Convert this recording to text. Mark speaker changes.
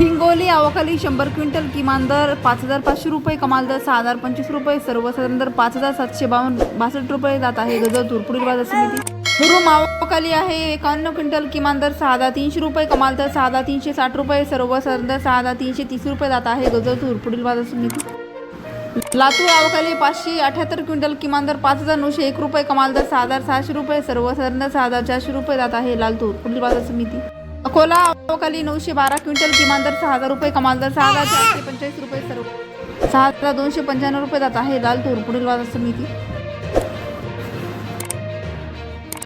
Speaker 1: हिंगोली अवकाली शंभर क्विंटल किमान दर पाच हजार पाचशे रुपये कमाल दर सहा हजार पंचवीस रुपये सर्वसाधारण दर पाच हजार सातशे बावन्न बासष्ट रुपये जात आहे. गजर तुरपुडील बाजार समिती. मुरुम अवकाली आहे एकावन्न क्विंटल किमान दर सहा हजार तीनशे रुपये कमाल दर सहा हजार तीनशे साठ रुपये सर्वसाधारण दर सहा हजार तीनशे तीस रुपये जात आहे. गजर तुरपुडील बाजार समिती. लातूर अवकाली पाचशे अठ्याहत्तर क्विंटल किमान दर पाच हजार नऊशे एक रुपये कमाल दर सहा हजार सहाशे रुपये सर्वसाधारण दर सहा हजार चारशे रुपये जात आहे. लालतूर पुढील बाजार समिती. अकोला अवकाली नऊशे बारा क्विंटल किमान दर सहा हजार रुपये कमाल दर सहा हजार चारशे पंचेचाळीस रुपये सर्व सहा हजार दोनशे पंच्याण्णव रुपये जात आहे लालतूर पुढील बाजार समिती.